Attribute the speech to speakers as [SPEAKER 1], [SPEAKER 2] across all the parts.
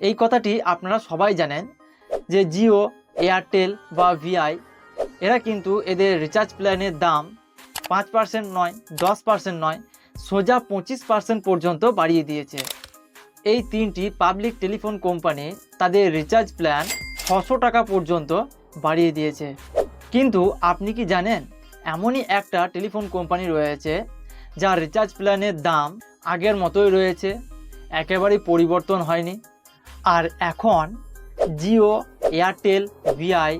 [SPEAKER 1] এই কথাটি আপনারা সবাই জানেন যে জিও, এয়ারটেল বা ভিআই, এরা কিন্তু এদের রিচার্জ প্ল্যানের দাম পাঁচ পার্সেন্ট নয়, দশ পার্সেন্ট নয়, সোজা পঁচিশ পার্সেন্ট পর্যন্ত বাড়িয়ে দিয়েছে। এই তিনটি পাবলিক টেলিফোন কোম্পানি তাদের রিচার্জ প্ল্যান ছশো টাকা পর্যন্ত বাড়িয়ে দিয়েছে। কিন্তু আপনি কি জানেন, এমনই একটা টেলিফোন কোম্পানি রয়েছে যার রিচার্জ প্ল্যানের দাম আগের মতোই রয়েছে, একেবারেই পরিবর্তন হয়নি। আর এখন জিও এয়ারটেল ভিআই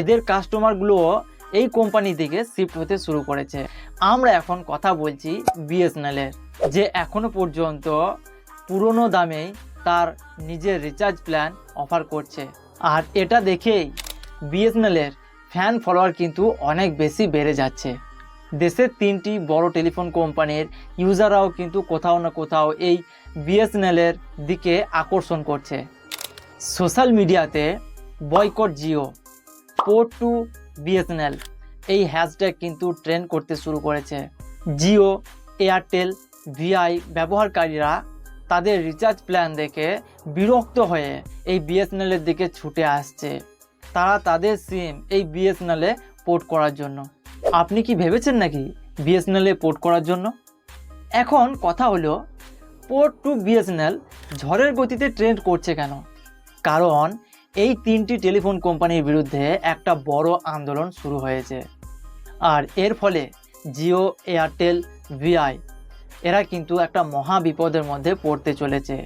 [SPEAKER 1] এদের কাস্টমারগুলো এই কোম্পানি থেকে শিফট হতে শুরু করেছে। আমরা এখন কথা বলছি বিএসএনএলের যে এখনও পর্যন্ত পুরনো দামেই তার নিজের রিচার্জ প্ল্যান অফার করছে। আর এটা দেখেই বিএসএনএলের ফ্যান ফলোয়ার কিন্তু অনেক বেশি বেড়ে যাচ্ছে। দেশের তিনটি বড় টেলিফোন কোম্পানির ইউজাররাও কিন্তু কোথাও না কোথাও এই বিএসএনএলের দিকে আকর্ষণ করছে। সোশ্যাল মিডিয়াতে boycott Jio, port to BSNL, এই হ্যাশট্যাগ কিন্তু ট্রেন্ড করতে শুরু করেছে। জিও, এয়ারটেল, ভিআই ব্যবহারকারীরা তাদের রিচার্জ প্ল্যান দেখে বিরক্ত হয়ে এই বিএসএনএলের দিকে ছুটে আসছে। তারা তাদের সিম এই বিএসএনএলে পোর্ট করার জন্য। আপনি কি ভেবেছেন নাকি বিএসএনএলে পোর্ট করার জন্য? এখন কথা হলো, পোর্ট টু বিএসএনএল ঝড়ের গতিতে ট্রেন্ড করছে কেন? কারণ এই তিনটি টেলিফোন কোম্পানির বিরুদ্ধে একটা বড় আন্দোলন শুরু হয়েছে। আর এর ফলে জিও, এয়ারটেল, ভিআই এরা কিন্তু একটা মহা বিপদের মধ্যে পড়তে চলেছে।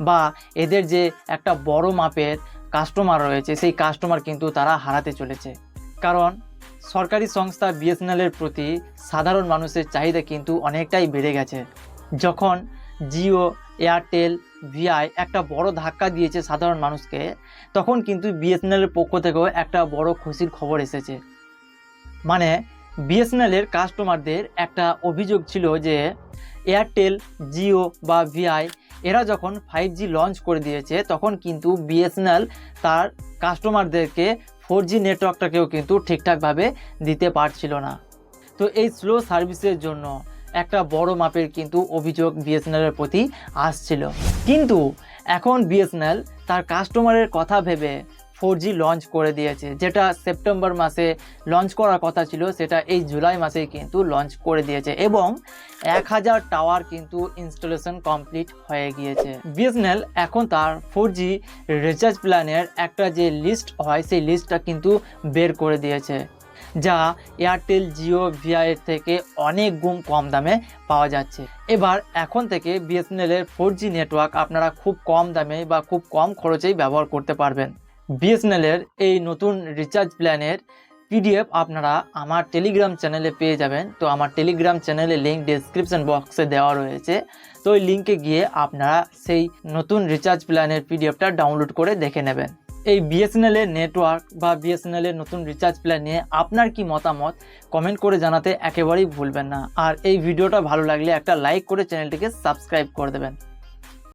[SPEAKER 1] বা এদের যে একটা বড় মাপের কাস্টমার রয়েছে, সেই কাস্টমার কিন্তু তারা হারাতে চলেছে। কারণ সরকারি সংস্থা বিএসএনএলের প্রতি সাধারণ মানুষের চাহিদা কিন্তু অনেকটাই বেড়ে গেছে। যখন জিও এয়ারটেল, ভিআই একটা বড় ধাক্কা দিয়েছে সাধারণ মানুষকে। তখন কিন্তু বিএসএনএলের পক্ষ থেকেও একটা বড় খুশির খবর এসেছে। মানে বিএসএনএলের কাস্টমারদের একটা অভিযোগ ছিল যে, এয়ারটেল, জিও বা ভিআই এরা যখন ফাইভ জি লঞ্চ করে দিয়েছে, তখন কিন্তু বিএসএনএল তার কাস্টমারদেরকে ফোর জি নেটওয়ার্কটাকেও কিন্তু ঠিকঠাকভাবে দিতে পারছিল না। তো এই স্লো সার্ভিসের জন্য একটা বড় মাপের কিন্তু অভিযোগ বিএসএনএলের প্রতি আসছিল। কিন্তু এখন বিএসএনএল তার কাস্টমারের কথা ভেবে ফোর জি লঞ্চ করে দিয়েছে, যেটা সেপ্টেম্বর মাসে লঞ্চ করার কথা ছিল, সেটা এই জুলাই মাসেই কিন্তু লঞ্চ করে দিয়েছে এবং এক হাজার টাওয়ার কিন্তু ইনস্টলেশন কমপ্লিট হয়ে গিয়েছে। বিএসএনএল এখন তার ফোর জি রিচার্জ প্ল্যানের একটা যে লিস্ট হয়, সেই লিস্টটা কিন্তু বের করে দিয়েছে। যা এয়ারটেল জিও ভিআই থেকে অনেক গুণ কম দামে পাওয়া যাচ্ছে। এবার এখন থেকে বিএসএনএল এর ফোর জি নেটওয়ার্ক আপনারা খুব কম দামে বা খুব কম খরচেই ব্যবহার করতে পারবেন। বিএসএনএল এর এই নতুন রিচার্জ প্ল্যানের পিডিএফ আপনারা আমার টেলিগ্রাম চ্যানেলে পেয়ে যাবেন। তো আমার টেলিগ্রাম চ্যানেলে লিঙ্ক ডিসক্রিপশন বক্সে দেওয়া রয়েছে। তো ওই লিঙ্কে গিয়ে আপনারা সেই নতুন রিচার্জ প্ল্যানের পিডিএফটা ডাউনলোড করে দেখে নেবেন। এই বিএসএনএল এর নেটওয়ার্ক বা বিএসএনএল এর নতুন রিচার্জ প্ল্যান নিয়ে আপনার কি মতামত? কমেন্ট করে জানাতে একেবারেই ভুলবেন না। আর এই ভিডিওটা ভালো লাগলে একটা লাইক করে চ্যানেলটিকে সাবস্ক্রাইব করে দেবেন।